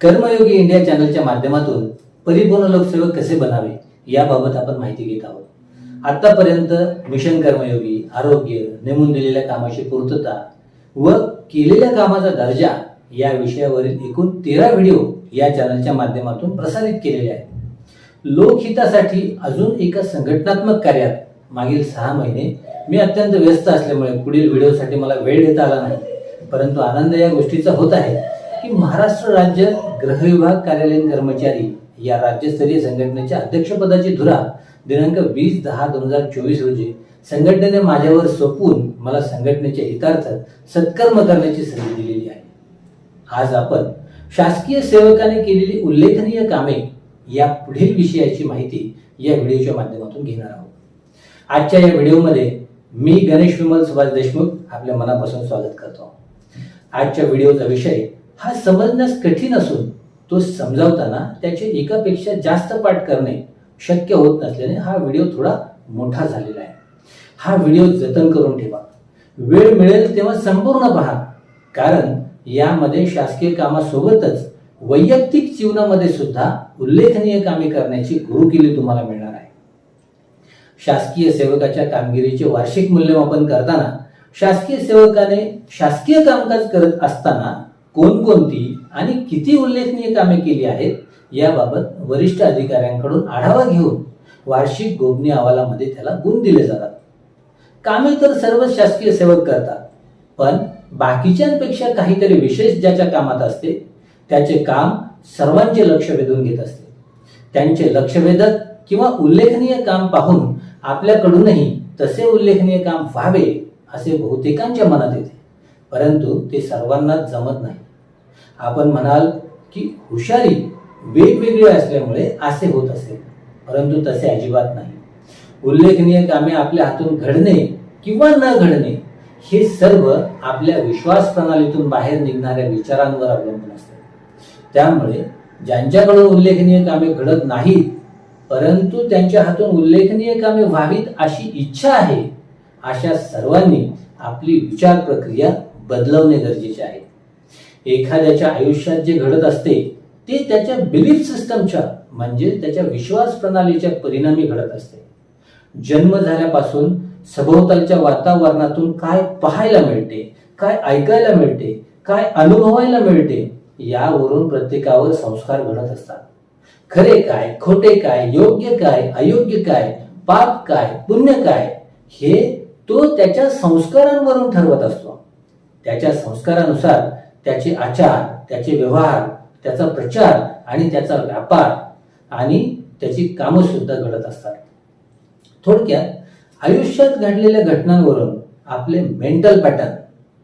कर्मयोगी India चॅनलच्या माध्यमातून परिपूर्ण लोकसेवक कसे बनावे याबाबत आपण माहिती घेत आहोत. आतापर्यंत मिशन कर्मयोगी आरोग्य नेमून दिलेल्या कामाची पूर्तता व केलेल्या कामाचा दर्जा या विषयावरील एकूण तेरा व्हिडिओ या चॅनलच्या माध्यमातून प्रसारित केलेले आहेत. लोकहितासाठी अजून एका संघटनात्मक कार्यात मागील सहा महिने मी अत्यंत व्यस्त असल्यामुळे पुढील व्हिडिओसाठी मला वेळ देता आला नाही परंतु आनंद या गोष्टीचा होत आहे. की महाराष्ट्र राज्य गृहविभाग कार्यालयीन कर्मचारी या राज्यस्तरीय संघटनेच्या अध्यक्षपदाची धुरा दिनांक वीस दहा दोन हजार चोवीस रोजी संघटनेने माझ्यावर सोपवून मला संघटनेच्या हितार्थ सत्कर्म करण्याची संधी दिलेली आहे. आज आपण शासकीय सेवकाने केलेली उल्लेखनीय कामे या पुढील विषयाची माहिती या व्हिडिओच्या माध्यमातून घेणार आहोत. आजच्या या व्हिडिओमध्ये मी गणेश विमल सुभाष देशमुख आपल्या मनापासून स्वागत करतो. आजच्या व्हिडिओचा विषय हा समजण्यास कठीण असून तो समजावताना त्याचे एकापेक्षा जास्त पाठ करणे शक्य होत नसल्याने हा व्हिडिओ थोडा मोठा झालेला आहे. हा व्हिडिओ जतन करून ठेवा. वेळ मिळेल तेव्हा संपूर्ण पहा. कारण यामध्ये शासकीय कामासोबतच वैयक्तिक जीवनामध्ये सुद्धा उल्लेखनीय कामे करण्याची गुरुकिल्ली तुम्हाला मिळणार आहे. शासकीय सेवकाच्या कामगिरीचे वार्षिक मूल्यमापन करताना शासकीय सेवकाने शासकीय कामकाज करत असताना कोणकोणती आणि किती उल्लेखनीय कामे केली आहेत याबाबत वरिष्ठ अधिकाऱ्यांकडून आढावा घेऊन वार्षिक गोपनीय अहवालामध्ये त्याला गुण दिले जातात. कामे तर सर्व शासकीय सेवक करतात पण बाकीच्यांपेक्षा काहीतरी विशेष ज्याच्या कामात असते त्याचे काम सर्वांचे लक्ष वेधून घेत असते. त्यांचे लक्षवेधक किंवा उल्लेखनीय काम पाहून आपल्याकडूनही तसे उल्लेखनीय काम व्हावे असे बहुतेकांच्या मनात येते. परंतु ते सर्वांनाच जमत नाही. आपण म्हणाल की हुशारी वेगवेगळी असल्यामुळे असे होत असेल परंतु तसे अजिबात नाही. उल्लेखनीय कामे आपल्या हातून घडणे किंवा न घडणे हे सर्व आपल्या विश्वास प्रणालीतून बाहेर निघणाऱ्या विचारांवर अवलंबून असते. त्यामुळे ज्यांच्याकडून उल्लेखनीय कामे घडत नाहीत परंतु त्यांच्या हातून उल्लेखनीय कामे व्हावीत अशी इच्छा आहे अशा सर्वांनी आपली विचार प्रक्रिया बदलवणे गरजेचे आहे. एखाद्याच्या आयुष्यात जे घडत असते ते त्याच्या बिलीफ सिस्टमच्या म्हणजे त्याच्या विश्वास प्रणालीच्या परिणामी घडत असते. जन्म झाल्यापासून सभोवतालच्या वातावरणातून काय पाहायला मिळते काय ऐकायला मिळते काय अनुभवायला मिळते यावरून प्रत्येकावर संस्कार घडत असतात. खरे काय खोटे काय योग्य काय अयोग्य काय पाप काय पुण्य काय हे तो त्याच्या संस्कारांवरून ठरवत असतो. त्याच्या संस्कारानुसार त्याचे आचार त्याचे व्यवहार त्याचा प्रचार आणि त्याचा व्यापार आणि त्याची कामं सुद्धा घडत असतात. थोडक्यात आयुष्यात घडलेल्या घटनांवरून आपले मेंटल पॅटर्न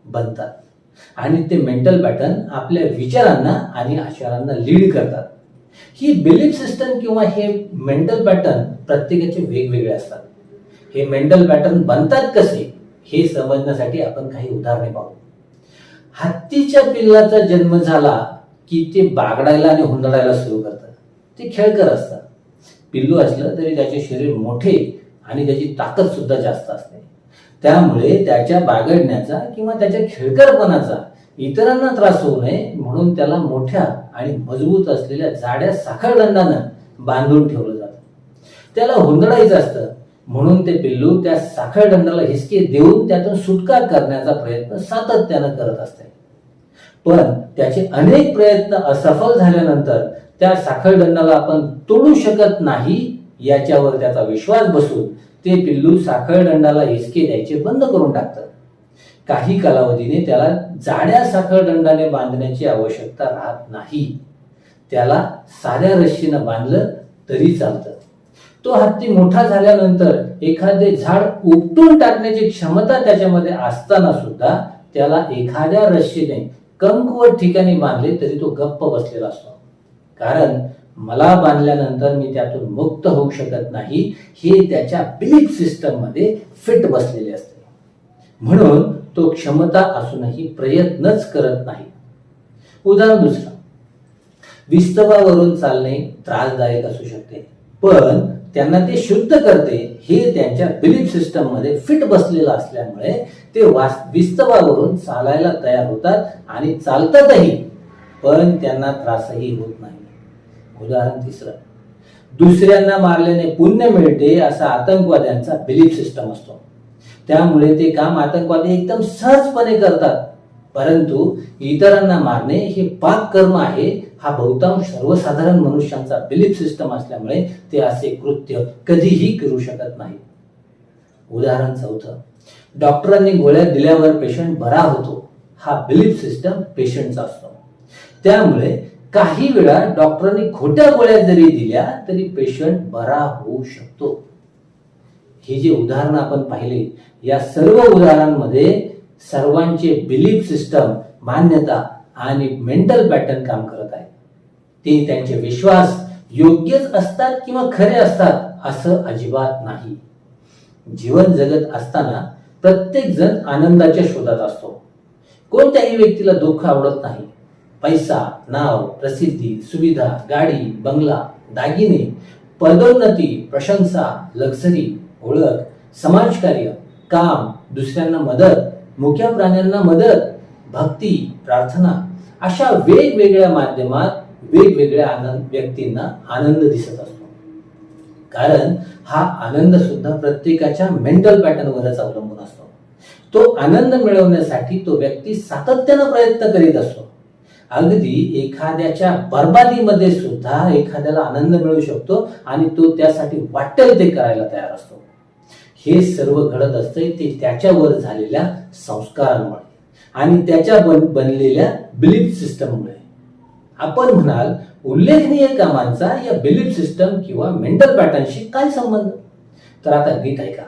बनतात आणि ते मेंटल पॅटर्न आपल्या विचारांना आणि आचारांना लीड करतात. ही बिलीफ सिस्टम किंवा हे मेंटल पॅटर्न प्रत्येकाचे वेगवेगळे असतात. हे मेंटल पॅटर्न बनतात कसे हे समजण्यासाठी आपण काही उदाहरणे पाहू. हत्तीच्या पिल्लाचा जन्म झाला की ते बागडायला आणि हुंदडायला सुरू करतात. ते खेळकर असतात. पिल्लू असलं तरी त्याचे शरीर मोठे आणि त्याची ताकद सुद्धा जास्त असते. त्यामुळे त्याच्या बागडण्याचा किंवा त्याच्या खेळकरपणाचा इतरांना त्रास होऊ नये म्हणून त्याला मोठ्या आणि मजबूत असलेल्या जाड्या साखळदंडानं बांधून ठेवलं जातं. त्याला हुंदडायचं असतं. म्हणून ते पिल्लू त्या साखळदंडाला हिसके देऊन त्यातून सुटका करण्याचा प्रयत्न सातत्यानं करत असते. पण त्याचे अनेक प्रयत्न असफल झाल्यानंतर त्या साखळदंडाला आपण तोडू शकत नाही याच्यावर त्याचा विश्वास बसून ते पिल्लू साखळदंडाला हिसके द्यायचे बंद करून टाकतात. काही कालावधीने त्याला जाड्या साखळदंडाने बांधण्याची आवश्यकता राहत नाही. त्याला साध्या रश्शीनं बांधलं तरी चालतं. तो हत्ती मोठा झाल्यानंतर एखादे झाड उपटून टाकण्याची क्षमता त्याच्यामध्ये असताना सुद्धा त्याला एखाद्या रश्शीने कमकुवत ठिकाणी बांधले तरी तो गप्प बसलेला असतो. कारण मला बांधल्यानंतर मी त्यातून मुक्त होऊ शकत नाही हे त्याच्या बिलीफ सिस्टममध्ये फिट बसलेले असते. म्हणून तो क्षमता असूनही प्रयत्नच करत नाही. उदाहरण दुसरं. विस्तवावरून चालणे त्रासदायक असू शकते. पण त्यांना ते शुद्ध करते हे त्यांच्या बिलीफ सिस्टममध्ये फिट बसलेलं असल्यामुळे ते वास विस्तवावरून चालायला तयार होतात आणि चालतातही पण त्यांना त्रासही होत नाही. उदाहरण तिसरं दुसऱ्यांना मारल्याने पुण्य मिळते असा आतंकवाद्यांचा बिलीफ सिस्टम असतो. त्यामुळे ते काम आतंकवादी एकदम सहजपणे करतात. परंतु इतरांना मारणे हे पाप कर्म आहे हा बहुतांश सर्वसाधारण मनुष्यांचा बिलीफ सिस्टम असल्यामुळे ते असे कृत्य कधीही करू शकत नाही. उदाहरण चौथं. डॉक्टरांनी गोळ्या दिल्यावर पेशंट बरा होतो हा बिलीफ सिस्टम पेशंटचा असतो. त्यामुळे काही वेळा डॉक्टरांनी खोट्या गोळ्या जरी दिल्या तरी पेशंट बरा होऊ शकतो. हे जे उदाहरण आपण पाहिले या सर्व उदाहरणांमध्ये सर्वांचे बिलीफ सिस्टम मान्यता आणि मेंटल पॅटर्न काम करत आहे. ते त्यांचे विश्वास योग्यच असतात किंवा खरे असतात असं अजिबात नाही. जीवन जगत असताना प्रत्येक जण आनंदाच्या शोधात असतो. कोणत्याही व्यक्तीला दुःख आवडत नाही. पैसा नाव प्रसिद्धी सुविधा गाडी बंगला दागिने पदोन्नती प्रशंसा लक्झरी ओळख समाजकार्य काम दुसऱ्यांना मदत मुख्या प्राण्यांना मदत भक्ती प्रार्थना अशा वेगवेगळ्या माध्यमात वेगवेगळ्या आनंद व्यक्तींना आनंद दिसत असतो. कारण हा आनंद सुद्धा प्रत्येकाच्या मेंटल पॅटर्नवरच अवलंबून असतो. तो आनंद मिळवण्यासाठी तो व्यक्ती सातत्यानं प्रयत्न करीत असतो. अगदी एखाद्याच्या बर्बादीमध्ये सुद्धा एखाद्याला आनंद मिळू शकतो आणि तो त्यासाठी वाटेल ते करायला तयार असतो. हे सर्व घडत असते ते त्याच्यावर झालेल्या संस्कारांमुळे आणि त्याच्या बन बनलेल्या बिलीफ सिस्टममुळे आपण म्हणाल उल्लेखनीय कामांचा या बिलीफ सिस्टम किंवा मेंटल पॅटर्नशी काय संबंध? तर आता नीट ऐका.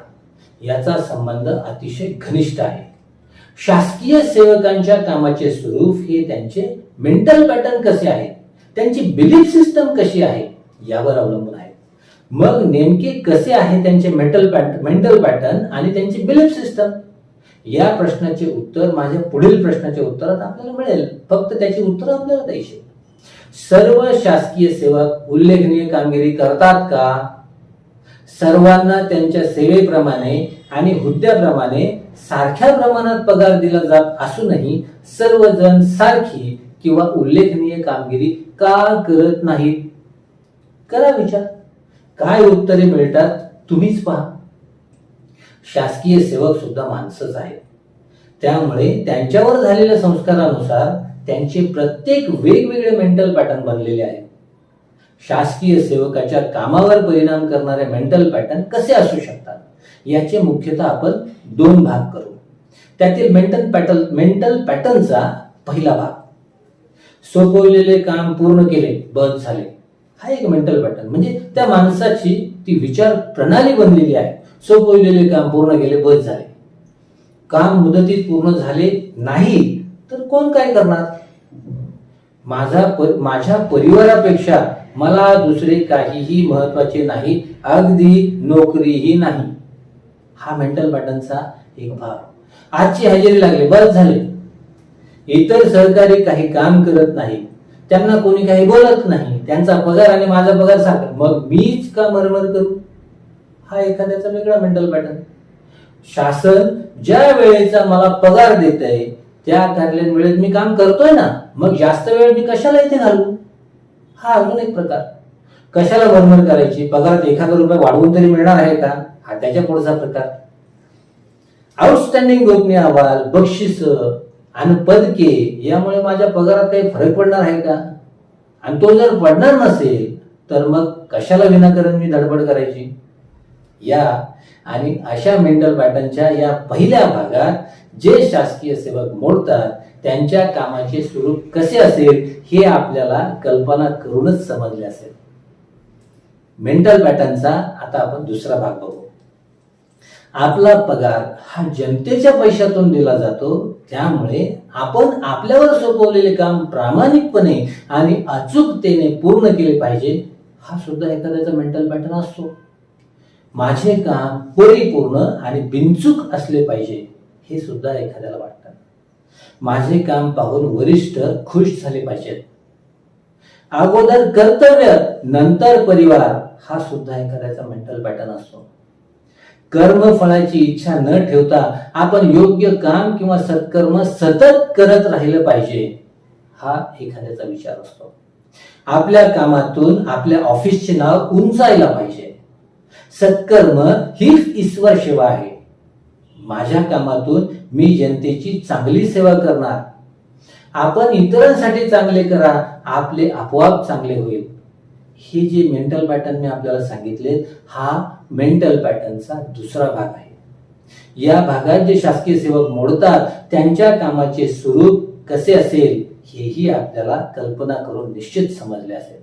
याचा संबंध अतिशय घनिष्ठ आहे. शासकीय सेवकांच्या कामाचे स्वरूप हे त्यांचे मेंटल पॅटर्न कसे आहे? त्यांची बिलीफ सिस्टम कशी आहे? यावर अवलंबून आहे. मग नेमके कसे आहे त्यांचे मेंटल पॅट मेंटल पॅटर्न आणि त्यांची बिलीफ सिस्टम या प्रश्नाचे उत्तर माझ्या पुढील प्रश्नाच्या उत्तरात आपल्याला मिळेल. फक्त त्याची उत्तर आपल्याला द्यायची. सर्व शासकीय सेवक उल्लेखनीय कामगिरी करतात का? सर्वांना त्यांच्या सेवेप्रमाणे आणि हुद्द्याप्रमाणे सारख्या प्रमाणात पगार दिला जात असूनही सर्वजण सारखी किंवा उल्लेखनीय कामगिरी का करत नाहीत? करा विचार. काय उत्तरे मिळतात तुम्हीच पहा. शासकीय सेवक सुद्धा माणसंच आहेत. त्यामुळे त्यांच्यावर झालेल्या संस्कारानुसार त्यांचे प्रत्येक वेगवेगळे मेंटल पॅटर्न बनलेले आहेत. शासकीय सेवकाच्या कामावर परिणाम करणारे मेंटल पॅटर्न कसे असू शकतात? याचे मुख्यतः आपण दोन भाग करू. त्यातील मेंटल पॅटर्न मेंटल पॅटर्नचा पहिला भाग. सोपवलेले काम पूर्ण केले बस झाले. हा एक मेंटल पॅटर्न म्हणजे त्या माणसाची ती विचार प्रणाली बनलेली आहे. सोपवलेले काम पूर्ण केले बस झाले. काम मुदतीत पूर्ण झाले नाही तर कोण काय करणार? माझा माझ्या परिवारापेक्षा मला दुसरे काहीही महत्त्वाचे नाही अगदी नोकरीही नाही. हा मेंटल पॅटर्नचा एक भाग. आजची हजेरी लागली बस झाले. इतर सहकारी काही काम करत नाही. त्यांना कोणी काही बोलत नाही. त्यांचा पगार आणि माझा पगार सारखा. मग मीच का मरमर करू? हा एखाद्याचा वेगळा मेंटल पॅटर्न. शासन ज्या वेळेचा मला पगार देत आहे त्या ठरलेल्या वेळेत मी काम करतोय ना मग जास्त वेळ मी कशाला इथे घालू? हा अजून एक प्रकार. कशाला भरभर करायची? पगारात एखादा रुपये वाढवून तरी मिळणार आहे का? हा त्याच्या पुढचा प्रकार. आउटस्टँडिंग गोपनीय अहवाल बक्षीस आणि पदके यामुळे माझ्या पगारात काही फरक पडणार आहे का? आणि तो जर पडणार नसेल तर मग कशाला विनाकारण मी धडपड करायची? या आणि अशा मेंटल पॅटर्नच्या या पहिल्या भागात जे शासकीय सेवक मोडतात त्यांच्या कामाचे स्वरूप कसे असेल हे आपल्याला कल्पना करूनच समजले असेल. मेंटल पॅटर्नचा आता आपण दुसरा भाग बघू. आपला पगार हा जनतेच्या पैशातून दिला जातो त्यामुळे आपण आपल्यावर सोपवलेले काम प्रामाणिकपणे आणि अचूकतेने पूर्ण केले पाहिजे हा सुद्धा एखाद्याचा मेंटल पॅटर्न असतो. माझे काम परिपूर्ण आणि बिनचूक असले पाहिजे. हे सुद्धा एखाद्याला वाटतं. माझे काम पाहून वरिष्ठ खुश झाले पाहिजेत. अगोदर कर्तव्य नंतर परिवार हा सुद्धा एखाद्याचा मेंटल पॅटर्न असतो. कर्मफळाची इच्छा न ठेवता आपण योग्य काम किंवा सत्कर्म सतत करत राहिलं पाहिजे हा एखाद्याचा विचार असतो. आपल्या कामातून आपल्या ऑफिसचे नाव उंचायला पाहिजे. सत्कर्म हीच ईश्वर सेवा आहे. माझ्या कामातून मी जनतेची चांगली सेवा करणार. आपण इतरांसाठी चांगले करा आपले आपोआप चांगले होईल. हे जे मेंटल पॅटर्न मी आपल्याला सांगितले हा मेंटल पॅटर्नचा दुसरा भाग आहे. या भागात जे शासकीय सेवक मोडतात त्यांच्या कामाचे स्वरूप कसे असेल हेही आपल्याला कल्पना करून निश्चित समजले असेल.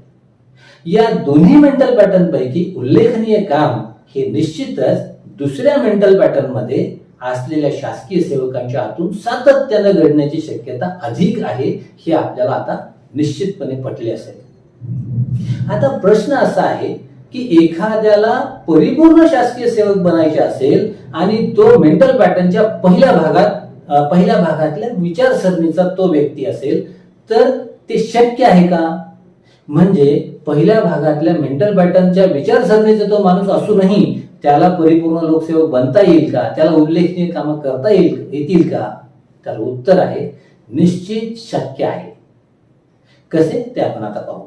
या दोन्ही मेंटल पॅटर्न पैकी उल्लेखनीय काम हे निश्चितच दुसऱ्या मेंटल पॅटर्नमध्ये असलेल्या शासकीय सेवकांच्या हातून सातत्यानं घडण्याची शक्यता अधिक आहे हे आपल्याला आता निश्चितपणे पटले असेल. आता प्रश्न असा आहे की एखाद्याला परिपूर्ण शासकीय सेवक बनायचे असेल आणि तो मेंटल पॅटर्नच्या पहिल्या भागात पहिल्या भागातल्या विचारसरणीचा तो व्यक्ती असेल तर ते शक्य आहे का? म्हणजे पहिल्या भागातल्या मेंटल पॅटर्नच्या विचारसरणीचा तो माणूस असूनही त्याला परिपूर्ण लोकसेवक बनता येईल का? त्याला उल्लेखनीय कामं करता येईल येतील का? त्याला उत्तर आहे निश्चित शक्य आहे. कसे? ते आपण आता पाहू.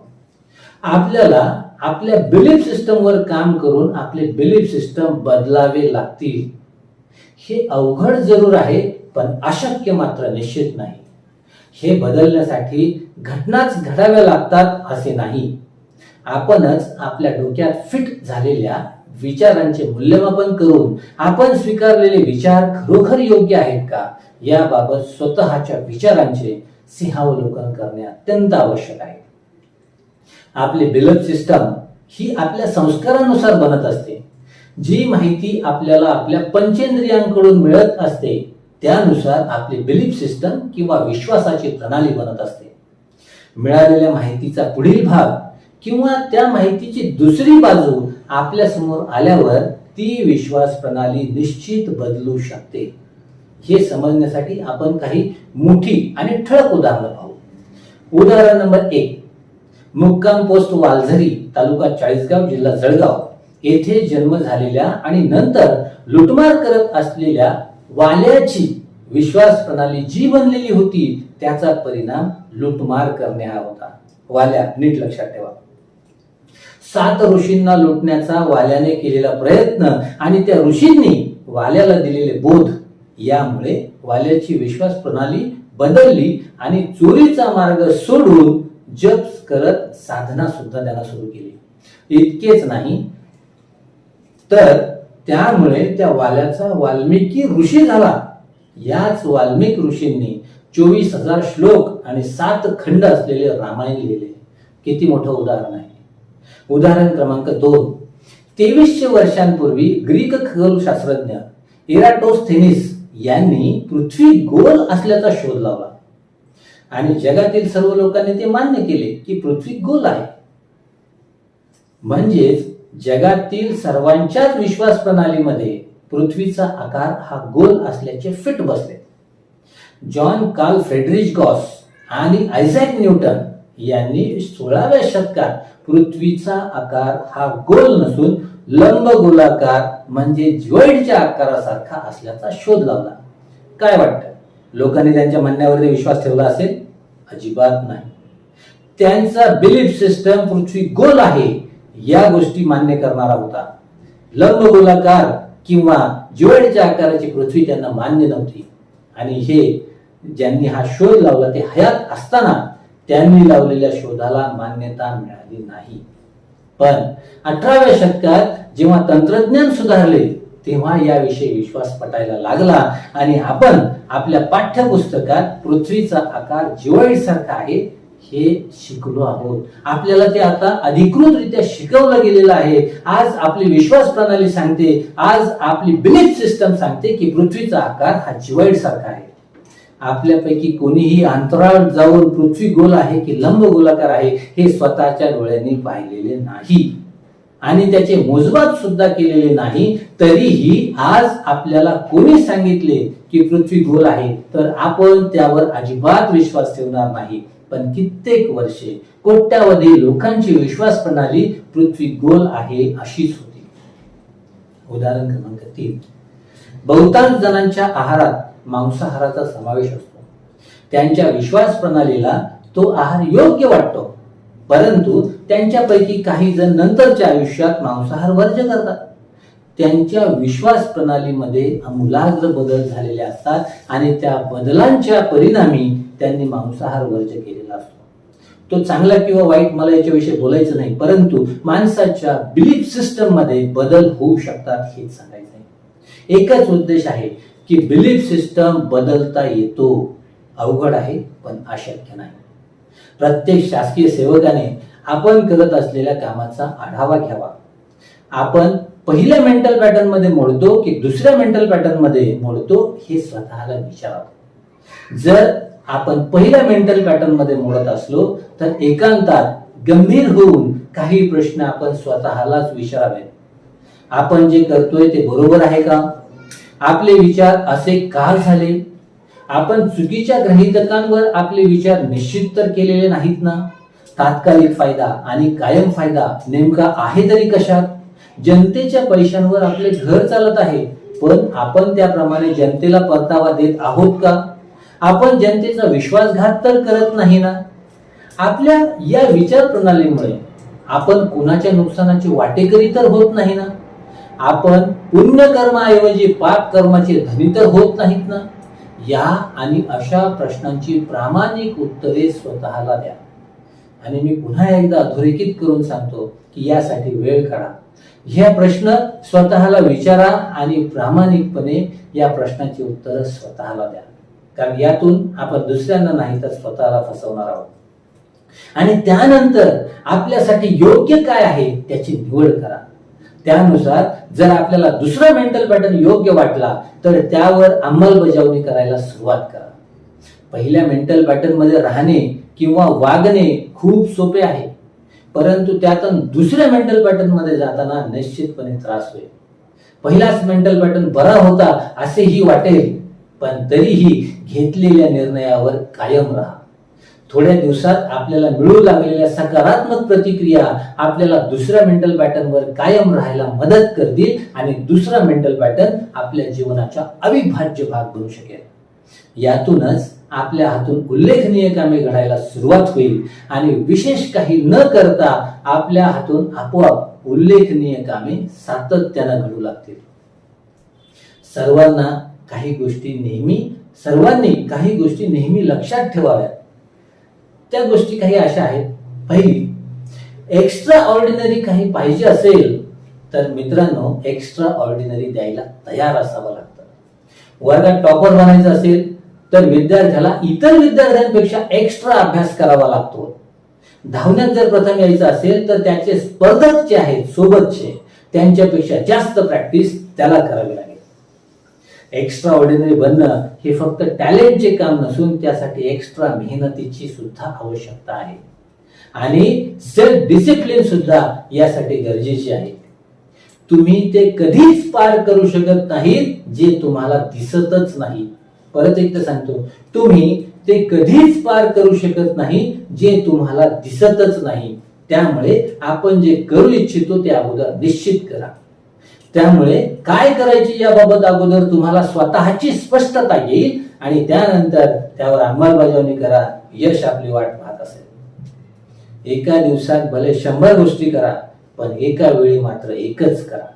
आपल्याला आपल्या बिलीफ सिस्टमवर काम करून आपले बिलीफ सिस्टम बदलावे लागतील. हे अवघड जरूर आहे पण अशक्य मात्र निश्चित नाही. हे बदलण्यासाठी घटनाच घडाव्या लागतात असे नाही. आपणच आपल्या डोक्यात फिट झालेल्या विचारांचे मूल्यमापन करून आपण स्वीकारलेले विचार खरोखर योग्य आहेत का? याबाबत स्वतःच्या विचारांचे सिंहावलोकन करणे अत्यंत आवश्यक आहे. आपली बिलप सिस्टम ही आपल्या संस्कारानुसार बनत असते. जी माहिती आपल्याला आपल्या पंचेंद्रियांकडून मिळत असते त्यानुसार आपली बिलीफ सिस्टम किंवा विश्वासाची प्रणाली बनत असते. मिळालेल्या माहितीचा पुढील भाग किंवा त्या माहितीची दुसरी बाजू आपल्यासमोर आल्यावर ती विश्वास प्रणाली निश्चित बदलू शकते. हे समजण्यासाठी आपण काही मोठी आणि ठळक उदाहरणं पाहू. उदाहरण नंबर एक मुक्काम पोस्ट वालझरी तालुका चाळीसगाव जिल्हा जळगाव. येथे जन्म झालेल्या आणि नंतर लुटमार करत असलेल्या वाल्याची विश्वास प्रणाली जी बनलेली होती त्याचा परिणाम लुटमार करणे हा होता. वाल्या नीट लक्षात ठेवा. सात ऋषींना लुटण्याचा वाल्याने केलेला प्रयत्न आणि त्या ऋषींनी वाल्याला दिलेले बोध यामुळे वाल्याची विश्वास प्रणाली बदलली आणि चोरीचा मार्ग सोडून जप करत साधना सुद्धा त्याला सुरू केली. इतकेच नाही तर त्यामुळे त्या वाल्याचा वाल्मिकी ऋषी झाला. याच वाल्मिक ऋषींनी चोवीस हजार श्लोक आणि सात खंड असलेले रामायण लिहिले. किती मोठं उदाहरण आहे. उदाहरण क्रमांक दोन. तेवीसशे वर्षांपूर्वी ग्रीक खगोलशास्त्रज्ञ इराटोस्थेनिस यांनी पृथ्वी गोल असल्याचा शोध लावला. आणि जगातील सर्व लोकांनी ते मान्य केले की पृथ्वी गोल आहे. म्हणजेच जगातील सर्वांच्याच विश्वास प्रणालीमध्ये पृथ्वीचा आकार हा गोल असल्याचे फिट बसले. जॉन कार्ल फ्रेडरिच गॉस आणि आयझॅक न्यूटन यांनी सोळाव्या शतकात पृथ्वीचा आकार हा गोल नसून लंब गोलाकार म्हणजे ज्वेडच्या आकारासारखा असल्याचा शोध लावला. काय वाटतं? लोकांनी त्यांच्या म्हणण्यावर विश्वास ठेवला असेल? अजिबात नाही. त्यांचा बिलीफ सिस्टम पृथ्वी गोल आहे या गोष्टी मान्य करणारा होता. लंब गोलाकार किंवा ज्वेडच्या आकाराची पृथ्वी त्यांना मान्य नव्हती. आणि हे ज्यांनी हा शोध लावला ते हयात असताना त्यांनी लावलेल्या शोधाला मान्यता मिळाली नाही. पण अठराव्या शतकात जेव्हा तंत्रज्ञान सुधारले तेव्हा याविषयी विश्वास पटायला लागला आणि आपण आपल्या पाठ्यपुस्तकात पृथ्वीचा आकार जिवाळीसारखा आहे हे शिकलो आहोत. आपल्याला ते आता अधिकृतरित्या शिकवलं गेलेलं आहे. आज आपली विश्वास प्रणाली सांगते आज आपली बिलीफ सिस्टम सांगते की पृथ्वीचा आकार हा जिवाईड सारखा आहे. आपल्यापैकी कोणीही अंतराळ जाऊन पृथ्वी गोल आहे की लंब गोलाकार आहे हे स्वतःच्या डोळ्यांनी पाहिलेले नाही. आणि त्याचे मोजमाप सुद्धा केलेले नाही. तरीही आज आपल्याला कोणी सांगितले की पृथ्वी गोल आहे तर आपण त्यावर अजिबात विश्वास ठेवणार नाही. पण कित्येक वर्षे कोट्यावधी लोकांची विश्वास प्रणाली पृथ्वी गोल आहे अशीच होती. उदाहरण क्रमांक तीन. बहुतांश जणांच्या आहारात मांसाहाराचा समावेश असतो. त्यांच्या विश्वास प्रणालीला तो आहार योग्य वाटतो. परंतु त्यांच्यापैकी काही जण नंतरच्या आयुष्यात मांसाहार वर्ज करतात. त्यांच्या विश्वास प्रणालीमध्ये आमूलाग्र बदल झालेले असतात आणि त्या बदलांच्या परिणामी त्यांनी मांसाहार वर्ज केलेला असतो. तो चांगला किंवा वाईट मला याच्याविषयी बोलायचं नाही परंतु माणसाच्या बिलीफ सिस्टममध्ये बदल होऊ शकतात हेच सांगायचं आहे. एकच उद्देश आहे की बिलीफ सिस्टम बदलता येतो अवघड आहे पण अशक्य नाही. प्रत्येक शासकीय सेवकाने आपण करत असलेल्या कामाचा आढावा घ्यावा. आपण पहिल्या मेंटल पॅटर्नमध्ये मोडतो की दुसऱ्या मेंटल पॅटर्नमध्ये मोडतो हे स्वतःला विचारावं. जर आपण पहिल्या मेंटल पॅटर्नमध्ये मोडत असलो तर एकांतात गंभीर होऊन काही प्रश्न आपण स्वतःलाच विचारावेत. आपण जे करतोय ते बरोबर आहे का? आपले विचार असे का झाले. आपण चुकीच्या गृहितकांवर आपले विचार निश्चित तर केलेले नाहीत ना? तात्कालिक फायदा आणि कायम फायदा नेमका आहे तरी कशात? जनतेच्या पैशांवर आपले घर चालत आहे पण आपण त्याप्रमाणे जनतेला परतावा देत आहोत का? आपण जनतेचा विश्वासघात तर करत नाही ना? आपल्या या विचार प्रणालीमुळे आपण कुणाच्या नुकसानाची वाटेकरी तर होत नाही ना? आपण पुण्यकर्माऐवजी पाप कर्माचे धनी तर होत नाहीत ना? या आणि अशा प्रश्नांची प्रामाणिक उत्तरे स्वतःला द्या. आणि मी पुन्हा एकदा अधोरेखित करून सांगतो की यासाठी वेळ काढा. ह्या प्रश्न स्वतःला विचारा आणि प्रामाणिकपणे या प्रश्नाची उत्तरं स्वतःला द्या. कारण यातून आपण दुसऱ्यांना नाही तर स्वतःला फसवणार आहोत. आणि त्यानंतर आपल्यासाठी योग्य काय आहे त्याची निवड करा. त्यानुसार जर आपल्याला दुसरा मेंटल पॅटर्न योग्य वाटला तर त्यावर अंमलबजावणी करायला सुरुवात करा. पहिल्या मेंटल पॅटर्नमध्ये राहणे किंवा वागणे खूप सोपे आहे. परंतु त्यातून दुसऱ्या मेंटल पॅटर्नमध्ये जाताना निश्चितपणे त्रास होईल. पहिलाच मेंटल पॅटर्न बरा होता असेही वाटेल पण तरीही घेतलेल्या निर्णयावर कायम राहा. थोड्या दिवसात आपल्याला मिळू लागलेल्या सकारात्मक प्रतिक्रिया आपल्याला दुसऱ्या मेंटल पॅटर्नवर कायम राहायला मदत करतील आणि दुसरा मेंटल पॅटर्न आपल्या जीवनाचा अविभाज्य भाग बनू शकेल. यातूनच आपल्या हातून उल्लेखनीय कामे घडायला सुरुवात होईल आणि विशेष काही न करता आपल्या हातून आपोआप उल्लेखनीय कामे सातत्यानं घडू लागतील. सर्वांना काही गोष्टी नेहमी सर्वांनी काही गोष्टी नेहमी लक्षात ठेवाव्यात. त्या गोष्टी काही अशा आहेत. पहिली एक्स्ट्रा ऑर्डिनरी काही पाहिजे असेल तर मित्रांनो एक्स्ट्रा ऑर्डिनरी द्यायला तयार असावं लागतं. वर्गात टॉपर बनायचं असेल तर विद्यार्थ्याला इतर विद्यार्थ्यांपेक्षा एक्स्ट्रा अभ्यास करावा लागतो. धावण्यात जर प्रथम यायचं असेल तर त्याचे स्पर्धक जे आहेत सोबतचे त्यांच्यापेक्षा जास्त प्रॅक्टिस त्याला करावी लागेल. एक्स्ट्रा ऑर्डिनरी बनणं हे फक्त टॅलेंटचे काम नसून त्यासाठी एक्स्ट्रा मेहनतीची सुद्धा आवश्यकता आहे. आणि सेल्फ डिसिप्लिन सुद्धा यासाठी गरजेची आहे. तुम्ही ते कधीच पार करू शकत नाहीत जे तुम्हाला दिसतच नाही. परत एकदा सांगतो तुम्ही ते कधीच पार करू शकत नाही जे तुम्हाला दिसतच नाही. त्यामुळे आपण जे करू इच्छितो ते अगोदर निश्चित करा. त्यामुळे काय करायचे याबाबत अगोदर तुम्हाला स्वतःची स्पष्टता येईल आणि त्यानंतर त्यावर अंमलबजावणी करा यश आपली वाट पाहत असेल. एका दिवसात भले शंभर गोष्टी करा पण एका वेळी मात्र एकच करा.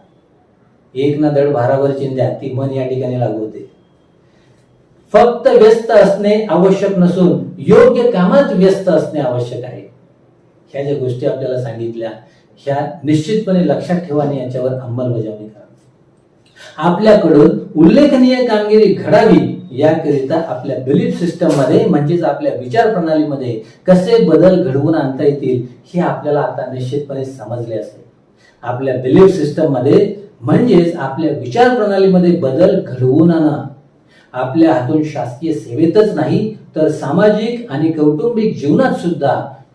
एक ना धड भारावर चिंध्या ती मन या ठिकाणी लागू होते. फक्त व्यस्त असणे आवश्यक नसून योग्य कामात व्यस्त असणे आवश्यक आहे. ह्या ज्या गोष्टी आपल्याला सांगितल्या ह्या निश्चितपणे लक्षात ठेवाने याच्यावर अंमलबजावणी करा. आपल्याकडून उल्लेखनीय कामगिरी घडावी याकरिता आपल्या बिलीफ सिस्टममध्ये म्हणजेच आपल्या विचार प्रणालीमध्ये कसे बदल घडवून आणता येतील हे आपल्याला आता निश्चितपणे समजले असेल. आपल्या बिलीफ सिस्टममध्ये म्हणजेच आपल्या विचार प्रणालीमध्ये बदल घडवून आणा. आपल्या हातून शासकीय सेवेतच नाही तर सामाजिक आणि कौटुंबिक जीवनात सुद्धा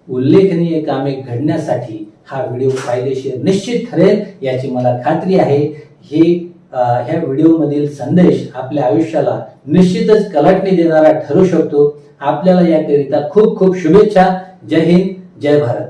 उल्लेखनीय कामे घडण्यासाठी हा व्हिडिओ फायदेशीर निश्चित ठरेल याची मला खात्री आहे. हे ह्या व्हिडिओमधील संदेश आपल्या आयुष्याला निश्चितच कलाटणी देणारा ठरू शकतो. आपल्याला याकरिता खूप खूप शुभेच्छा. जय हिंद जय भारत.